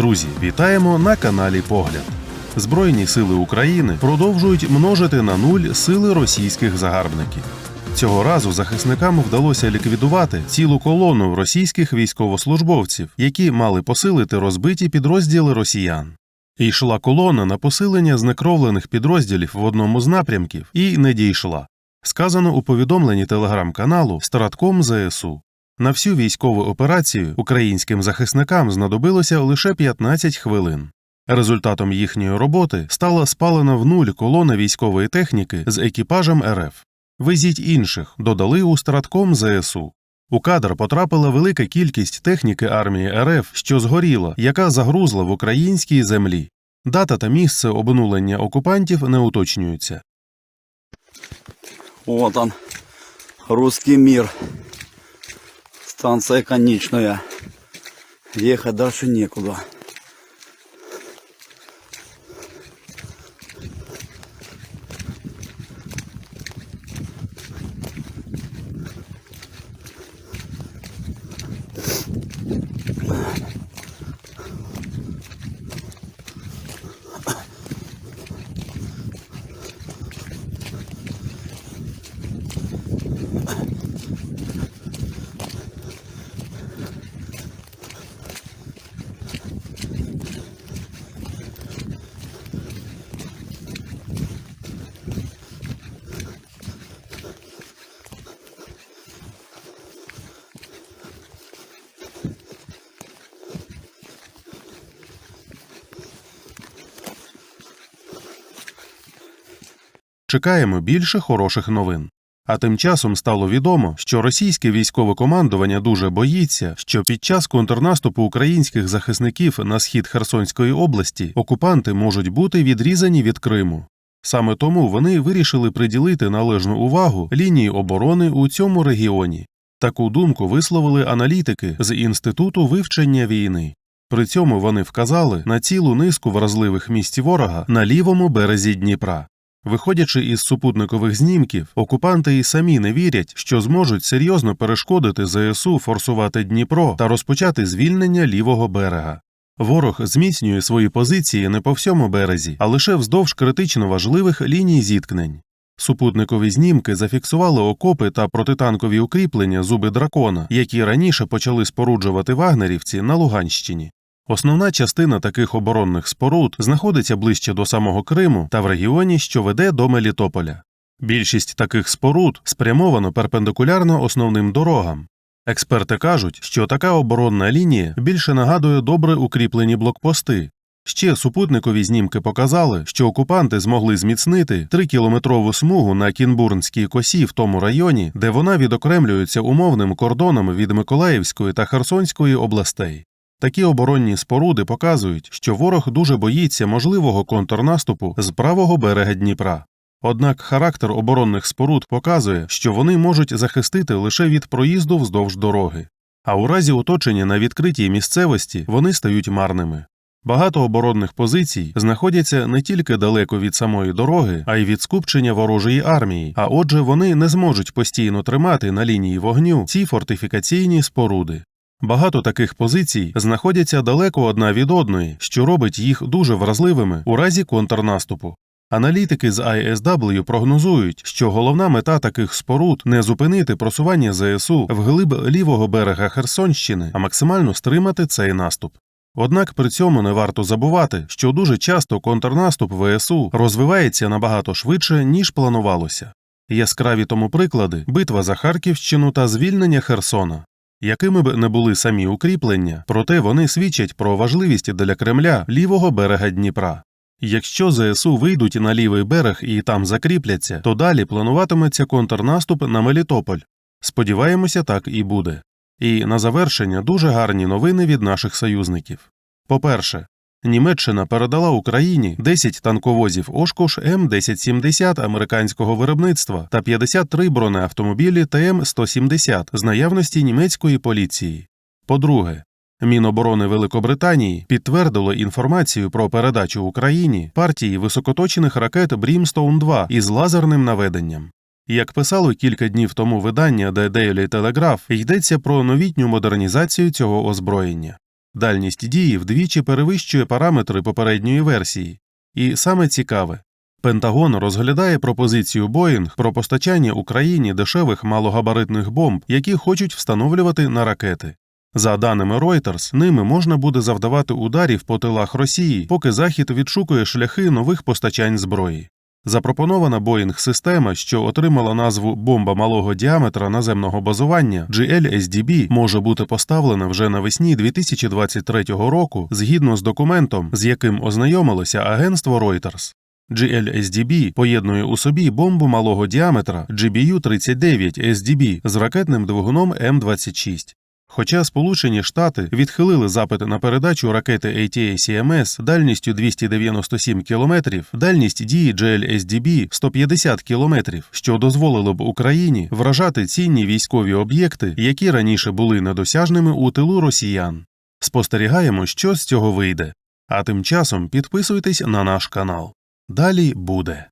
Друзі, вітаємо на каналі Погляд. Збройні сили України продовжують множити на нуль сили російських загарбників. Цього разу захисникам вдалося ліквідувати цілу колону російських військовослужбовців, які мали посилити розбиті підрозділи росіян. І йшла колона на посилення знекровлених підрозділів в одному з напрямків і не дійшла. Сказано у повідомленні телеграм-каналу Стратком ЗСУ. На всю військову операцію українським захисникам знадобилося лише 15 хвилин. Результатом їхньої роботи стала спалена в нуль колона військової техніки з екіпажем РФ. Везіть інших, додали у стратком ЗСУ. У кадр потрапила велика кількість техніки армії РФ, що згоріла, яка загрузла в українській землі. Дата та місце обнулення окупантів не уточнюються. Вот он, русский мир. Станция конечная. Ехать дальше некуда. Чекаємо більше хороших новин. А тим часом стало відомо, що російське військове командування дуже боїться, що під час контрнаступу українських захисників на схід Херсонської області окупанти можуть бути відрізані від Криму. Саме тому вони вирішили приділити належну увагу лінії оборони у цьому регіоні. Таку думку висловили аналітики з Інституту вивчення війни. При цьому вони вказали на цілу низку вразливих місць ворога на лівому березі Дніпра. Виходячи із супутникових знімків, окупанти і самі не вірять, що зможуть серйозно перешкодити ЗСУ форсувати Дніпро та розпочати звільнення лівого берега. Ворог зміцнює свої позиції не по всьому березі, а лише вздовж критично важливих ліній зіткнень. Супутникові знімки зафіксували окопи та протитанкові укріплення зуби дракона, які раніше почали споруджувати вагнерівці на Луганщині. Основна частина таких оборонних споруд знаходиться ближче до самого Криму та в регіоні, що веде до Мелітополя. Більшість таких споруд спрямовано перпендикулярно основним дорогам. Експерти кажуть, що така оборонна лінія більше нагадує добре укріплені блокпости. Ще супутникові знімки показали, що окупанти змогли зміцнити 3-кілометрову смугу на Кінбурнській косі в тому районі, де вона відокремлюється умовним кордоном від Миколаївської та Херсонської областей. Такі оборонні споруди показують, що ворог дуже боїться можливого контрнаступу з правого берега Дніпра. Однак характер оборонних споруд показує, що вони можуть захистити лише від проїзду вздовж дороги, а у разі оточення на відкритій місцевості вони стають марними. Багато оборонних позицій знаходяться не тільки далеко від самої дороги, а й від скупчення ворожої армії, а отже, вони не зможуть постійно тримати на лінії вогню ці фортифікаційні споруди. Багато таких позицій знаходяться далеко одна від одної, що робить їх дуже вразливими у разі контрнаступу. Аналітики з ISW прогнозують, що головна мета таких споруд не зупинити просування ЗСУ вглиб лівого берега Херсонщини, а максимально стримати цей наступ. Однак при цьому не варто забувати, що дуже часто контрнаступ ВСУ розвивається набагато швидше, ніж планувалося. Яскраві тому приклади битва за Харківщину та звільнення Херсона. Якими б не були самі укріплення, проте вони свідчать про важливість для Кремля лівого берега Дніпра. Якщо ЗСУ вийдуть на лівий берег і там закріпляться, то далі плануватиметься контрнаступ на Мелітополь. Сподіваємося, так і буде. І на завершення дуже гарні новини від наших союзників. По-перше, Німеччина передала Україні 10 танковозів Ошкош М1070 американського виробництва та 53 бронеавтомобілі ТМ-170 з наявності німецької поліції. По-друге, Міноборони Великобританії підтвердило інформацію про передачу Україні партії високоточних ракет Брімстоун 2 із лазерним наведенням. Як писало кілька днів тому видання The Daily Telegraph, йдеться про новітню модернізацію цього озброєння. Дальність дії вдвічі перевищує параметри попередньої версії. І саме цікаве, Пентагон розглядає пропозицію Боїнг про постачання Україні дешевих малогабаритних бомб, які хочуть встановлювати на ракети. За даними Reuters, ними можна буде завдавати ударів по тилах Росії, поки Захід відшукує шляхи нових постачань зброї. Запропонована Боїнг система, що отримала назву бомба малого діаметра наземного базування GLSDB, може бути поставлена вже навесні 2023 року згідно з документом, з яким ознайомилося агентство Reuters. GLSDB поєднує у собі бомбу малого діаметра GBU-39 SDB з ракетним двигуном М26. Хоча Сполучені Штати відхилили запит на передачу ракети ATACMS дальністю 297 км, дальність дії GLSDB 150 км, що дозволило б Україні вражати цінні військові об'єкти, які раніше були недосяжними у тилу росіян. Спостерігаємо, що з цього вийде. А тим часом підписуйтесь на наш канал. Далі буде.